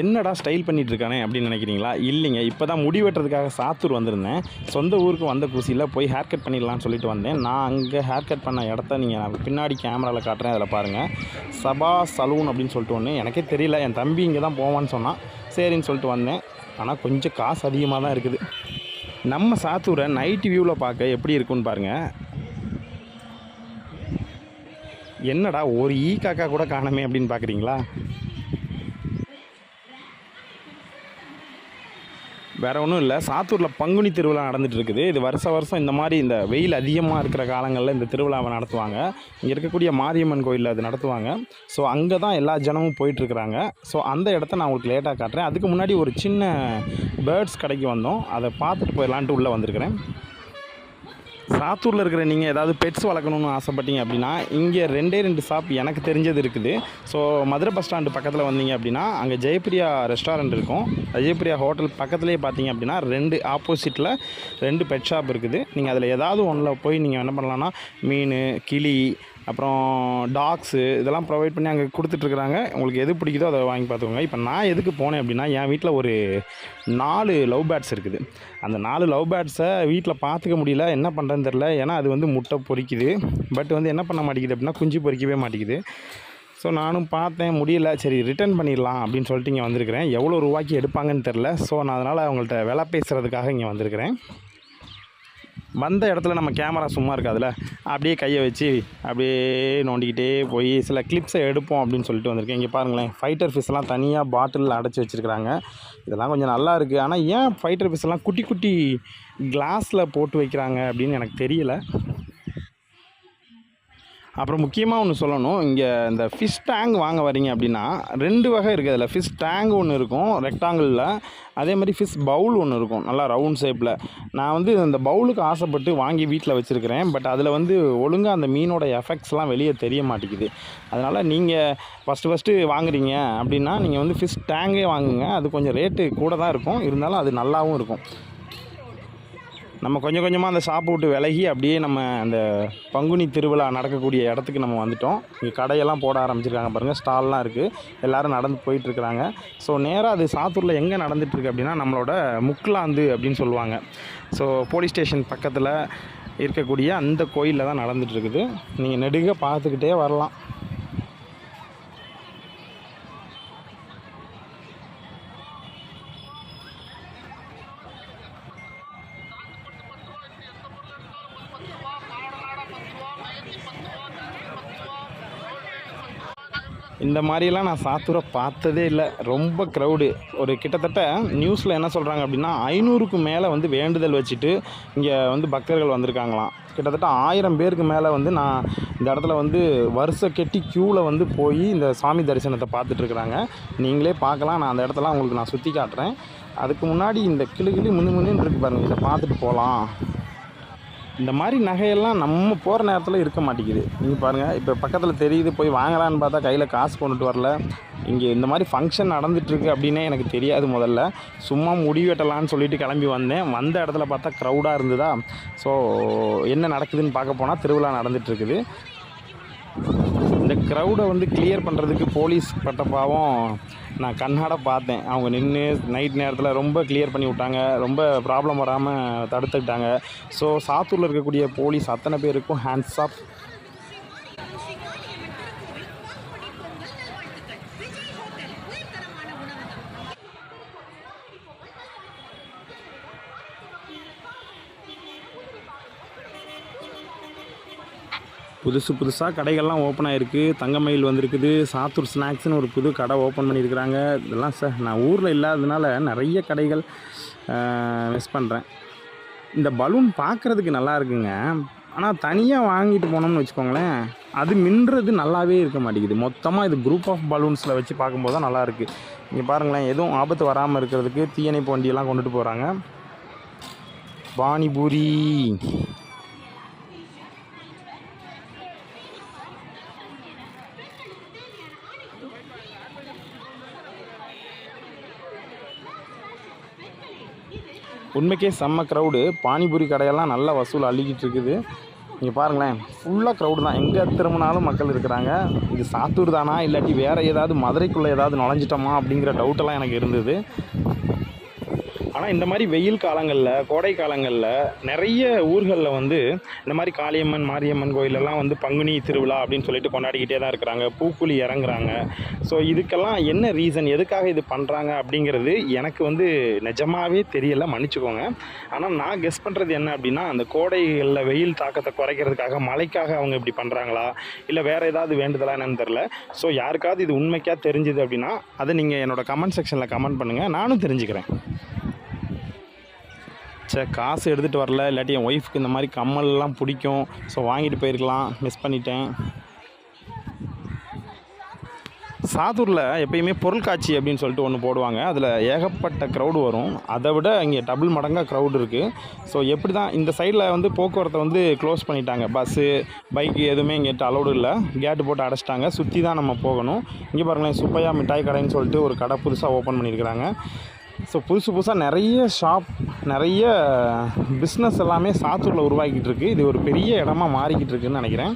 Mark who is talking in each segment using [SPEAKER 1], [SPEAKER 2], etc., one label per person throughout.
[SPEAKER 1] என்னடா ஸ்டைல் பண்ணிட்டு இருக்கானே அப்படின்னு நினைக்கிறீங்களா? இல்லைங்க. இப்போ தான் முடி வெட்டுறதுக்காக சாத்தூர் வந்திருந்தேன். சொந்த ஊருக்கு வந்த குசியில் போய் ஹேர் கட் பண்ணிடலாம்னு சொல்லிட்டு வந்தேன். நான் அங்கே ஹேர் கட் பண்ண இடத்த நீங்கள் நான் பின்னாடி கேமராவில் காட்டுறேன் அதில் பாருங்கள் சபா சலூன் அப்படின்னு சொல்லிட்டு ஒன்று எனக்கே தெரியல. என் தம்பி இங்கே தான் போவான்னு சொன்னான். சரின்னு சொல்லிட்டு வந்தேன். ஆனால் கொஞ்சம் காசு அதிகமாக தான் இருக்குது. நம்ம சாத்தூரை நைட் வியூவில் பார்க்க எப்படி இருக்குன்னு பாருங்கள் என்னடா ஒரு ஈ காக்கா கூட காணமே அப்படின்னு பார்க்குறீங்களா வேறு ஒன்றும் இல்லை. சாத்தூரில் பங்குனி திருவிழா நடந்துட்டு இருக்குது. இது வருஷ வருஷம் இந்த மாதிரி இந்த வெயில் அதிகமாக இருக்கிற காலங்களில் இந்த திருவிழாவை நடத்துவாங்க. இங்கே இருக்கக்கூடிய மாரியம்மன் கோயிலில் அது நடத்துவாங்க. ஸோ அங்கே தான் எல்லா ஜனமும் போயிட்டுருக்குறாங்க. ஸோ அந்த இடத்த நான் உங்களுக்கு லேட்டாக காட்டுறேன். அதுக்கு முன்னாடி ஒரு சின்ன பேர்ட்ஸ் கடைக்கு வந்தோம். அதை பார்த்துட்டு போயிடலான்ட்டு உள்ளே வந்திருக்கிறேன். சாத்தூரில் இருக்கிற நீங்கள் ஏதாவது பெட்ஸ் வளர்க்கணும்னு ஆசைப்பட்டீங்க அப்படின்னா இங்கே ரெண்டே ரெண்டு ஷாப் எனக்கு தெரிஞ்சது இருக்குது. ஸோ மதுரை பஸ் ஸ்டாண்டு பக்கத்தில் வந்தீங்க அப்படின்னா அங்கே ஜெயப்பிரியா ரெஸ்டாரண்ட் இருக்கும். ஜெயப்பிரியா ஹோட்டல் பக்கத்துலேயே பார்த்தீங்க அப்படின்னா ரெண்டு ஆப்போசிட்டில் ரெண்டு பெட் ஷாப் இருக்குது. நீங்கள் அதில் ஏதாவது ஒன்றில் போய் நீங்கள் என்ன பண்ணலான்னா மீன் கிளி அப்புறம் டாக்ஸு இதெல்லாம் ப்ரொவைட் பண்ணி அங்கே கொடுத்துட்ருக்குறாங்க. உங்களுக்கு எது பிடிக்குதோ அதை வாங்கி பார்த்துக்கோங்க. இப்போ நான் எதுக்கு போனேன் அப்படின்னா என் வீட்டில் ஒரு நாலு லவ் பேர்ட்ஸ் இருக்குது. அந்த நாலு லவ் பேர்ட்ஸை வீட்டில் பார்த்துக்க முடியல. என்ன பண்ணுறேன்னு தெரில ஏன்னா அது வந்து முட்டை பொரிக்குது பட் வந்து என்ன பண்ண மாட்டேங்குது அப்படின்னா குஞ்சு பொரிக்கவே மாட்டேங்குது. ஸோ நானும் பார்த்தேன். முடியல. சரி ரிட்டர்ன் பண்ணிடலாம் அப்படின்னு சொல்லிட்டு இங்கே வந்திருக்கிறேன். எவ்வளோ ரூபாய்க்கு எடுப்பாங்கன்னு தெரில ஸோ நான் அதனால் அவங்கள்ட்ட விலை பேசுகிறதுக்காக இங்கே வந்திருக்கிறேன். வந்த இடத்துல நம்ம கேமரா சும்மா இருக்காதுல்ல? அப்படியே கையை வச்சு அப்படியே நோண்டிக்கிட்டே போய் சில கிளிப்ஸை எடுப்போம் அப்படின்னு சொல்லிட்டு வந்திருக்கேன். இங்கே பாருங்களேன் ஃபைட்டர் ஃபிஷ்லாம் தனியாக பாட்டிலில் அடைச்சி வச்சுருக்கிறாங்க. இதெல்லாம் கொஞ்சம் நல்லா இருக்குது ஆனால் ஏன் ஃபைட்டர் ஃபிஷ்லாம் குட்டி குட்டி கிளாஸில் போட்டு வைக்கிறாங்க அப்படின்னு எனக்கு தெரியல. அப்புறம் முக்கியமாக ஒன்று சொல்லணும். இங்கே இந்த ஃபிஷ் டேங்க் வாங்க வரீங்க அப்படின்னா ரெண்டு வகை இருக்குது அதில். ஃபிஷ் டேங்க் ஒன்று இருக்கும் ரெக்டாங்கிளில் அதே மாதிரி ஃபிஷ் பவுல் ஒன்று இருக்கும் நல்லா ரவுண்ட் ஷேப்பில் நான் வந்து இந்த பவுலுக்கு ஆசைப்பட்டு வாங்கி வீட்டில் வச்சுருக்கிறேன். பட் அதில் வந்து ஒழுங்காக அந்த மீனோட எஃபெக்ட்ஸ்லாம் வெளியே தெரிய மாட்டேங்குது. அதனால் நீங்கள் ஃபஸ்ட்டு ஃபஸ்ட்டு வாங்குறீங்க அப்படின்னா நீங்கள் வந்து ஃபிஷ் டேங்கே வாங்குங்க. அது கொஞ்சம் ரேட்டு கூட தான் இருக்கும். இருந்தாலும் அது நல்லாவும் இருக்கும். நம்ம கொஞ்சம் கொஞ்சமாக அந்த ஷாப்பை விட்டு விலகி அப்படியே நம்ம அந்த பங்குனி திருவிழா நடக்கக்கூடிய இடத்துக்கு நம்ம வந்துட்டோம். இங்கே கடையெல்லாம் போட ஆரம்பிச்சிருக்காங்க பாருங்கள் ஸ்டால்லாம் இருக்குது எல்லோரும் நடந்து போயிட்டுருக்குறாங்க ஸோ நேராக அது சாத்தூரில் எங்கே நடந்துகிட்ருக்கு அப்படின்னா நம்மளோட முக்லாந்து அப்படின்னு சொல்லுவாங்க. ஸோ போலீஸ் ஸ்டேஷன் பக்கத்தில் இருக்கக்கூடிய அந்த கோயிலில் தான் நடந்துகிட்ருக்குது நீங்கள் நெடுக பார்த்துக்கிட்டே வரலாம். இந்த மாதிரிலாம் நான் சாத்தூரை பார்த்ததே இல்லை. ரொம்ப க்ரௌடு ஒரு கிட்டத்தட்ட நியூஸில் என்ன சொல்கிறாங்க அப்படின்னா ஐநூறுக்கு மேலே வந்து வேண்டுதல் வச்சுட்டு இங்கே வந்து பக்தர்கள் வந்திருக்காங்களாம். கிட்டத்தட்ட ஆயிரம் பேருக்கு மேலே வந்து நான் இந்த இடத்துல வந்து வருஷ கெட்டி க்யூவில் வந்து போய் இந்த சாமி தரிசனத்தை பார்த்துட்ருக்குறாங்க நீங்களே பார்க்கலாம். நான் அந்த இடத்தெல்லாம் உங்களுக்கு நான் சுற்றி காட்டுறேன். அதுக்கு முன்னாடி இந்த கிளி கிளி முன்னு முன்னு இருக்கு பாருங்கள் இதை பார்த்துட்டு போகலாம் இந்த மாதிரி நகையெல்லாம் நம்ம போகிற நேரத்தில் இருக்க மாட்டேங்குது. நீங்கள் பாருங்கள் இப்போ பக்கத்தில் தெரியுது போய் வாங்கலான்னு பார்த்தா கையில் காசு கொண்டுட்டு வரல. இங்கே இந்த மாதிரி ஃபங்க்ஷன் நடந்துகிட்ருக்கு அப்படின்னே எனக்கு தெரியாது முதல்ல. சும்மா முடி வெட்டலான்னு சொல்லிட்டு கிளம்பி வந்தேன். வந்த இடத்துல பார்த்தா க்ரௌடாக இருந்ததா? ஸோ என்ன நடக்குதுன்னு பார்க்க போனால் திருவிழா நடந்துகிட்ருக்குது இந்த க்ரௌடை வந்து கிளியர் பண்ணுறதுக்கு போலீஸ் பட்ட பாவம் நான் கண்ணாட பார்த்தேன். அவங்க நின்று நைட் நேரத்தில் ரொம்ப கிளியர் பண்ணி விட்டாங்க. ரொம்ப ப்ராப்ளம் வராமல் தடுத்துக்கிட்டாங்க. ஸோ சாத்தூரில் இருக்கக்கூடிய போலீஸ் அத்தனை பேருக்கும் ஹேண்ட்ஸ் ஆஃப் புதுசு புதுசாக கடைகள்லாம் ஓப்பன் ஆகிருக்கு தங்கமயில் வந்திருக்குது. சாத்தூர் ஸ்நாக்ஸ்னு ஒரு புது கடை ஓப்பன் பண்ணியிருக்கிறாங்க. இதெல்லாம் சார் நான் ஊரில் இல்லாததுனால நிறைய கடைகள் மிஸ் பண்ணுறேன் இந்த பலூன் பார்க்குறதுக்கு நல்லா இருக்குங்க. ஆனால் தனியாக வாங்கிட்டு போனோம்னு வச்சுக்கோங்களேன் அது மின்றது நல்லாவே இருக்க மாட்டேங்குது. மொத்தமாக இது குரூப் ஆஃப் பலூன்ஸில் வச்சு பார்க்கும்போது தான் நல்லாயிருக்கு இங்கே பாருங்களேன் எதுவும் ஆபத்து வராமல் இருக்கிறதுக்கு தீயணைப்பு வண்டியெல்லாம் கொண்டுட்டு போகிறாங்க பானிபூரி. உண்மைக்கே செம்ம க்ரௌடு பானிபூரி கடையெல்லாம் நல்ல வசூல் அள்ளிக்கிட்டு இருக்குது. இங்கே பாருங்களேன் ஃபுல்லாக க்ரௌடு தான். எங்கே திரும்பினாலும் மக்கள் இருக்கிறாங்க. இது சாத்தூர் தானா? இல்லாட்டி வேறு ஏதாவது மதுரைக்குள்ளே ஏதாவது நுழைஞ்சிட்டோமா அப்படிங்கிற டவுட்டெல்லாம் எனக்கு இருந்தது. இந்த மாதிரி வெயில் காலங்களில் கோடை காலங்களில் நிறைய ஊர்களில் வந்து இந்த மாதிரி காளியம்மன் மாரியம்மன் கோயிலெல்லாம் வந்து பங்குனி திருவிழா அப்படின்னு சொல்லிட்டு கொண்டாடிக்கிட்டே தான் இருக்கிறாங்க. பூக்குழி இறங்குறாங்க. ஸோ இதுக்கெல்லாம் என்ன ரீசன் எதுக்காக இது பண்ணுறாங்க அப்படிங்கிறது எனக்கு வந்து நிஜமாவே தெரியலை. மன்னிச்சுக்கோங்க. ஆனால் நான் கெஸ் பண்ணுறது என்ன அப்படின்னா அந்த கோடைகளில் வெயில் தாக்கத்தை குறைக்கிறதுக்காக மழைக்காக அவங்க இப்படி பண்ணுறாங்களா இல்லை வேறு ஏதாவது வேண்டுதலா என்னன்னு தெரில ஸோ யாருக்காவது இது உண்மைக்காக தெரிஞ்சுது அப்படின்னா அதை நீங்கள் என்னோட கமெண்ட் செக்ஷனில் கமெண்ட் பண்ணுங்கள் நானும் தெரிஞ்சுக்கிறேன். சே காசு எடுத்துகிட்டு வரல இல்லாட்டி என் ஒய்ஃப்க்கு இந்த மாதிரி கம்மல்லாம் பிடிக்கும். ஸோ வாங்கிட்டு போயிருக்கலாம். மிஸ் பண்ணிட்டேன். சாத்தூரில் எப்பயுமே பொருட்காட்சி அப்படின்னு சொல்லிட்டு ஒன்று போடுவாங்க. அதில் ஏகப்பட்ட க்ரௌடு வரும். அதை விட இங்கே டபுள் மடங்காக க்ரௌடு இருக்குது ஸோ எப்படி தான் இந்த சைடில் வந்து போக்குவரத்தை வந்து க்ளோஸ் பண்ணிட்டாங்க. பஸ்ஸு பைக்கு எதுவுமே இங்கே அலௌடு இல்லை. கேட்டு போட்டு அடைச்சிட்டாங்க. சுற்றி தான் நம்ம போகணும். இங்கே பாருங்களேன் சுப்பையா மிட்டாய் கடைன்னு சொல்லிட்டு ஒரு கடை புதுசாக ஓப்பன் பண்ணியிருக்கிறாங்க. ஸோ புதுசு புதுசாக நிறைய ஷாப் நிறைய பிஸ்னஸ் எல்லாமே சாத்தூரில் உருவாக்கிட்டு இருக்குது இது ஒரு பெரிய இடமா மாறிக்கிட்டு இருக்குன்னு நினைக்கிறேன்.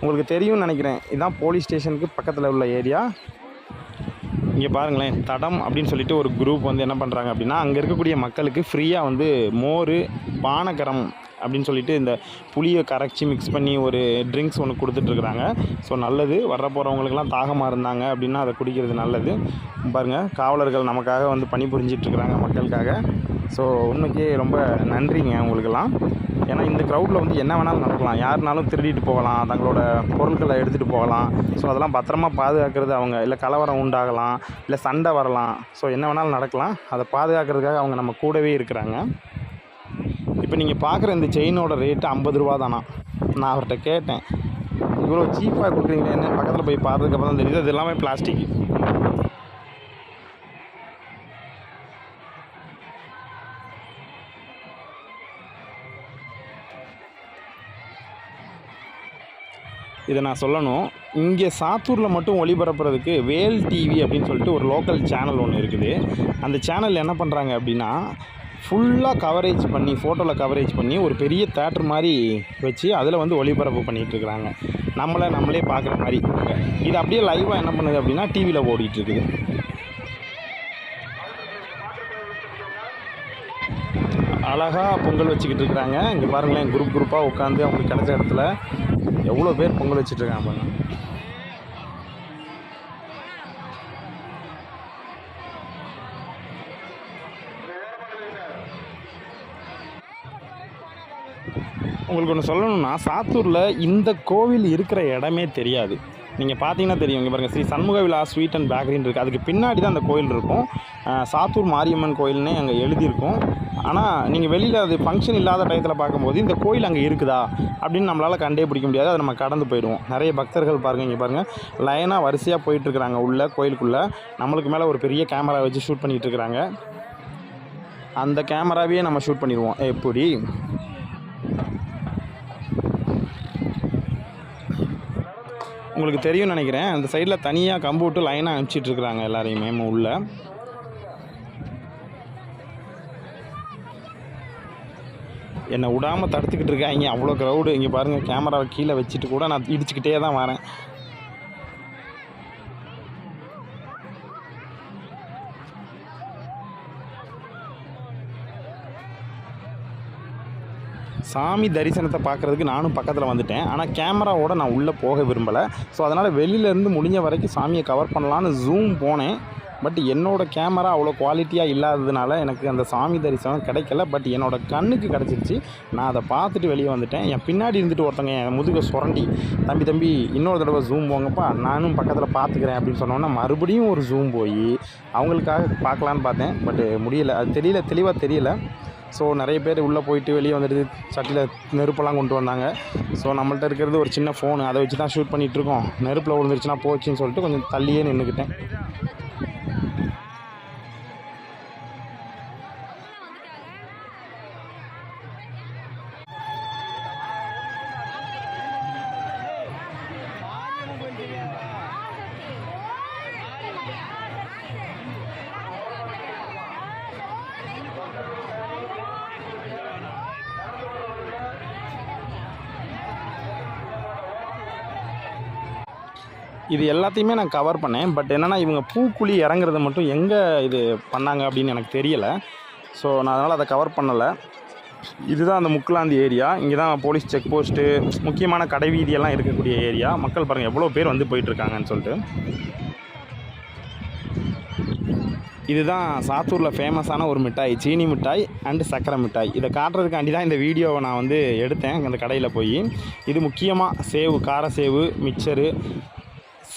[SPEAKER 1] உங்களுக்கு தெரியும்னு நினைக்கிறேன். இதுதான் போலீஸ் ஸ்டேஷனுக்கு பக்கத்தில் உள்ள ஏரியா இங்கே பாருங்களேன் தடம் அப்படின்னு சொல்லிட்டு ஒரு குரூப் வந்து என்ன பண்ணுறாங்க அப்படின்னா அங்கே இருக்கக்கூடிய மக்களுக்கு ஃப்ரீயாக வந்து மோர் பானகரம் அப்படின்னு சொல்லிட்டு இந்த புளியை கரைச்சி மிக்ஸ் பண்ணி ஒரு ட்ரிங்க்ஸ் ஒன்று கொடுத்துட்ருக்குறாங்க. ஸோ நல்லது. வர போகிறவங்களுக்கெல்லாம் தாகமாக இருந்தாங்க அப்படின்னா அதை குடிக்கிறது நல்லது. பாருங்கள் காவலர்கள் நமக்காக வந்து பணி புரிஞ்சிட்ருக்குறாங்க மக்களுக்காக. ஸோ உண்மைக்கே ரொம்ப நன்றிங்க உங்களுக்கெல்லாம். ஏன்னா இந்த க்ரௌடில் வந்து என்ன வேணாலும் நடக்கலாம். யாருனாலும் திருடிட்டு போகலாம். தங்களோட பொருட்களை எடுத்துகிட்டு போகலாம். ஸோ அதெல்லாம் பத்திரமா பாதுகாக்கிறது அவங்க. இல்லை கலவரம் உண்டாகலாம். இல்லை சண்டை வரலாம். ஸோ என்ன வேணாலும் நடக்கலாம். அதை பாதுகாக்கிறதுக்காக அவங்க நம்ம கூடவே இருக்கிறாங்க. இப்போ நீங்கள் பார்க்குற இந்த செயினோட ரேட்டு ஐம்பது ரூபா தானா? நான் அவர்கிட்ட கேட்டேன். இவ்வளோ சீப்பாக கொடுக்குறீங்களே என்ன பக்கத்தில் போய் பார்த்ததுக்கப்புறம் தான் தெரியுது. அது எல்லாமே பிளாஸ்டிக் இதை நான் சொல்லணும். இங்கே சாத்தூரில் மட்டும் ஒளிபரப்புறதுக்கு வேல் டிவி அப்படின்னு சொல்லிட்டு ஒரு லோக்கல் சேனல் ஒன்று இருக்குது. அந்த சேனல் என்ன பண்ணுறாங்க அப்படின்னா ஃபுல்லாக கவரேஜ் பண்ணி ஃபோட்டோவில் கவரேஜ் பண்ணி ஒரு பெரிய தேட்டர் மாதிரி வச்சு அதில் வந்து ஒளிபரப்பு பண்ணிகிட்ருக்குறாங்க நம்மளை நம்மளே பார்க்குற மாதிரி. இது அப்படியே லைவாக என்ன பண்ணுது அப்படின்னா டிவியில் ஓடிட்டுருக்குது அழகாக பொங்கல் வச்சுக்கிட்டு இருக்கிறாங்க. இங்கே பாருங்களேன் குரூப் குரூப்பாக உட்காந்து அவங்களுக்கு கிடச்ச இடத்துல எவ்வளோ பேர் பொங்கல் வச்சுட்டு இருக்காங்க உங்களுக்கு ஒன்று சொல்லணும்னா சாத்தூரில் இந்த கோவில் இருக்கிற இடமே தெரியாது. நீங்கள் பார்த்தீங்கன்னா தெரியும் இங்கே பாருங்கள் ஸ்ரீ சண்முக விழா ஸ்வீட் அண்ட் பேக்கரின்னு இருக்குது அதுக்கு பின்னாடி தான் அந்த கோயில் இருக்கும். சாத்தூர் மாரியம்மன் கோயில்னே அங்கே எழுதியிருக்கும். ஆனால் நீங்கள் வெளியில் அது ஃபங்க்ஷன் இல்லாத டயத்தில் பார்க்கும்போது இந்த கோயில் அங்கே இருக்குதா? அப்படின்னு நம்மளால் கண்டே பிடிக்க முடியாது. அதை நம்ம கடந்து போயிடுவோம். நிறைய பக்தர்கள் பாருங்கள் இங்கே பாருங்கள் லைனாக வரிசையாக போயிட்டுருக்குறாங்க உள்ளே கோயிலுக்குள்ளே. நம்மளுக்கு மேலே ஒரு பெரிய கேமரா வச்சு ஷூட் பண்ணிகிட்டு இருக்கிறாங்க. அந்த கேமராவையே நம்ம ஷூட் பண்ணிடுவோம். எப்படி? உங்களுக்கு தெரியும்னு நினைக்கிறேன். அந்த சைடில் தனியாக கம்பு விட்டு லைனாக அனுப்பிச்சிட்டு இருக்கிறாங்க எல்லாரையுமே உள்ள. என்னை விடாமல் தடுத்துக்கிட்டு இருக்காங்க. அவ்வளோ க்ரௌடு இங்கே பாருங்கள் கேமராவை கீழே வச்சுட்டு கூட நான் இடிச்சுக்கிட்டே தான் வரேன். சாமி தரிசனத்தை பார்க்குறதுக்கு நானும் பக்கத்தில் வந்துட்டேன். ஆனால் கேமராவோட நான் உள்ளே போக விரும்பலை. ஸோ அதனால் வெளியிலேருந்து முடிஞ்ச வரைக்கும் சாமியை கவர் பண்ணலான்னு ஜூம் போனேன். பட் என்னோட கேமரா அவ்வளோ குவாலிட்டியாக இல்லாததுனால எனக்கு அந்த சாமி தரிசனம் கிடைக்கல. பட் என்னோடய கண்ணுக்கு கிடச்சிருச்சு. நான் அதை பார்த்துட்டு வெளியே வந்துட்டேன். என் பின்னாடி இருந்துட்டு ஒருத்தங்க என் முதுக சுரண்டி. தம்பி தம்பி இன்னொரு தடவை ஜூம் போங்கப்பா. நானும் பக்கத்தில் பார்த்துக்கிறேன் அப்படின்னு சொன்னோன்னா மறுபடியும் ஒரு ஜூம் போய் அவங்களுக்காக பார்க்கலான்னு பார்த்தேன். பட் முடியல. அது தெரியல. தெளிவாக தெரியல. ஸோ நிறைய பேர் உள்ளே போயிட்டு வெளியே வந்துட்டு சட்டியில் நெருப்பெல்லாம் கொண்டு வந்தாங்க. ஸோ நம்மள்ட்ட இருக்கிறது ஒரு சின்ன ஃபோனு அதை வச்சு தான் ஷூட் பண்ணிகிட்ருக்கோம் நெருப்பில் விழுந்துருச்சுன்னா போச்சுன்னு சொல்லிட்டு கொஞ்சம் தள்ளியே நின்றுக்கிட்டேன் இது எல்லாத்தையுமே நான் கவர் பண்ணேன். பட் என்னென்னா இவங்க பூக்குழி இறங்குறது மட்டும் எங்கே இது பண்ணாங்க அப்படின்னு எனக்கு தெரியலை. ஸோ நான் அதனால் அதை கவர் பண்ணலை. இதுதான் அந்த முக்குலாந்தி ஏரியா இங்கே தான் போலீஸ் செக் போஸ்ட்டு முக்கியமான கடை வீதியெல்லாம் இருக்கக்கூடிய ஏரியா மக்கள் பாருங்கள் எவ்வளோ பேர் வந்து போயிட்டுருக்காங்கன்னு சொல்லிட்டு. இதுதான் சாத்தூரில் ஃபேமஸான ஒரு மிட்டாய் சீனி மிட்டாய் அண்டு சக்கரை மிட்டாய். இதை காட்டுறதுக்காண்டி தான் இந்த வீடியோவை நான் வந்து எடுத்தேன் அந்த கடையில் போய். இது முக்கியமாக சேவு கார சேவு மிக்சரு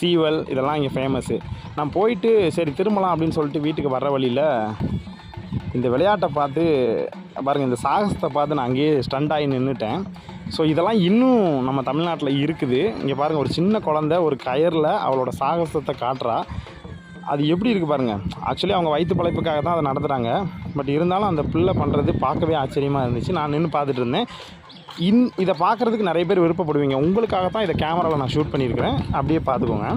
[SPEAKER 1] சீவல் இதெல்லாம் இங்கே ஃபேமஸ்ஸு நான் போயிட்டு சரி திரும்பலாம் அப்படின்னு சொல்லிட்டு வீட்டுக்கு வர்ற வழியில் இந்த விளையாட்டை பார்த்து பாருங்கள் இந்த சாகசத்தை பார்த்து நான் அங்கேயே ஸ்டண்ட் ஆகி நின்றுட்டேன் ஸோ இதெல்லாம் இன்னும் நம்ம தமிழ்நாட்டில் இருக்குது. இங்கே பாருங்கள் ஒரு சின்ன குழந்த ஒரு கயரில் அவளோட சாகசத்தை காட்டுறா. அது எப்படி இருக்குது பாருங்கள் ஆக்சுவலி அவங்க வயிற்று பழைப்புக்காக தான் அதை நடத்துகிறாங்க பட் இருந்தாலும் அந்த பிள்ளை பண்ணுறது பார்க்கவே ஆச்சரியமாக இருந்துச்சு. நான் நின்று பார்த்துட்டு இருந்தேன். இன் இதை பார்க்குறதுக்கு நிறைய பேர் விருப்பப்படுவீங்க. உங்களுக்காக தான் இதை கேமராவில் நான் ஷூட் பண்ணியிருக்கிறேன். அப்படியே பார்த்துக்கோங்க.